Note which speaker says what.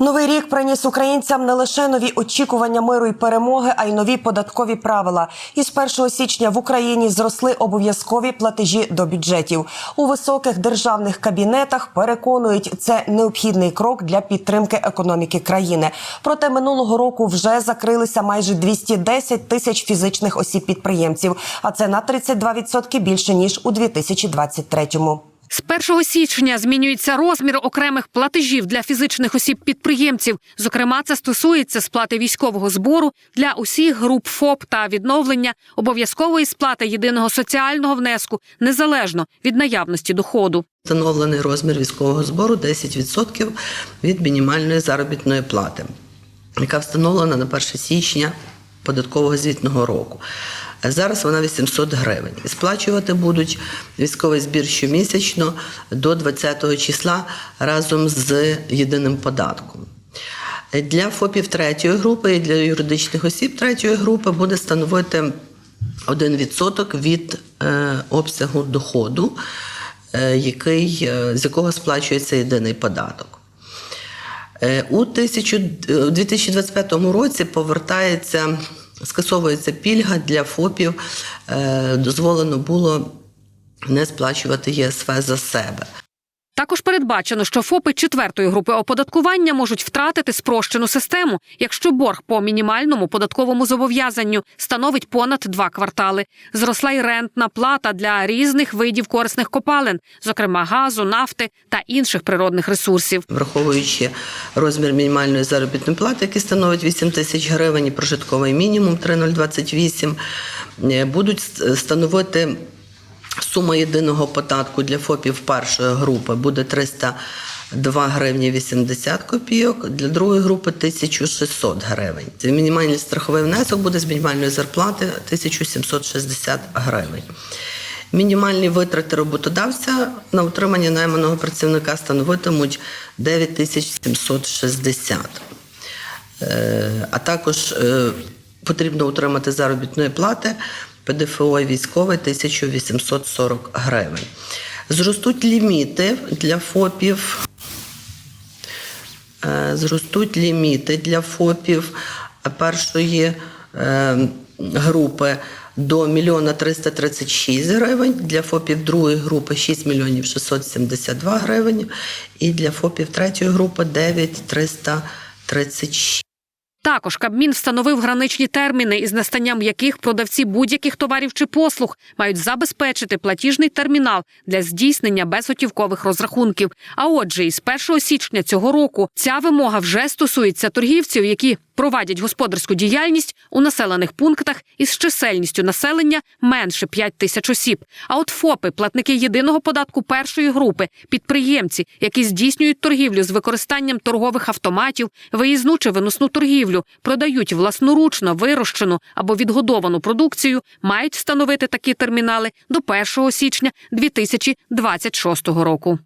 Speaker 1: Новий рік приніс українцям не лише нові очікування миру і перемоги, а й нові податкові правила. Із 1 січня в Україні зросли обов'язкові платежі до бюджетів. У високих державних кабінетах переконують, це необхідний крок для підтримки економіки країни. Проте минулого року вже закрилися майже 210 тисяч фізичних осіб підприємців, а це на 32% більше ніж у 2023-му.
Speaker 2: З 1 січня змінюється розмір окремих платежів для фізичних осіб-підприємців. Зокрема, це стосується сплати військового збору для усіх груп ФОП та відновлення обов'язкової сплати єдиного соціального внеску незалежно від наявності доходу.
Speaker 3: Встановлений розмір військового збору 10% від мінімальної заробітної плати, яка встановлена на 1 січня податкового звітного року. Зараз вона 800 гривень. Сплачувати будуть військовий збір щомісячно до 20 числа разом з єдиним податком. Для ФОПів третьої групи і для юридичних осіб третьої групи буде становити 1% від е, обсягу доходу, е, який, е, з якого сплачується єдиний податок. У 2025 році повертається, скасовується пільга для ФОПів. Е, Дозволено було не сплачувати ЄСВ за себе.
Speaker 2: Також передбачено, що ФОПи четвертої групи оподаткування можуть втратити спрощену систему, якщо борг по мінімальному податковому зобов'язанню становить понад два квартали. Зросла й рентна плата для різних видів корисних копалин, зокрема газу, нафти та інших природних ресурсів.
Speaker 3: враховуючи розмір мінімальної заробітної плати, який становить 8 тисяч гривень, і прожитковий мінімум 3,028, е, будуть становити сума єдиного податку для ФОПів першої групи буде 302 гривні 80 копійок, для другої групи 1600 гривень. Мінімальний страховий внесок буде з мінімальної зарплати 1760 гривень. Мінімальні витрати роботодавця на утримання найманого працівника становитимуть 9760. Е, А також е, потрібно утримати заробітної плати ПДФО військовий 1840 гривень. Зростуть ліміти для ФОПів. Е, Зростуть ліміти для ФОПів першої е, групи до 1 336 гривень, для ФОПів другої групи 6 мільйонів 672 гривень і для ФОПів третьої групи 9 336.
Speaker 2: Також Кабмін встановив граничні терміни, із настанням яких продавці будь-яких товарів чи послуг мають забезпечити платіжний термінал для здійснення безготівкових розрахунків. А отже, із 1 січня цього року ця вимога вже стосується торгівців, які провадять господарську діяльність у населених пунктах із чисельністю населення менше 5 тисяч осіб. А от ФОПи, платники єдиного податку першої групи, підприємці, які здійснюють торгівлю з використанням торгових автоматів, виїзну чи виносну торгівлю, продають власноручно вирощену або відгодовану продукцію, мають встановити такі термінали до 1 січня 2026 року.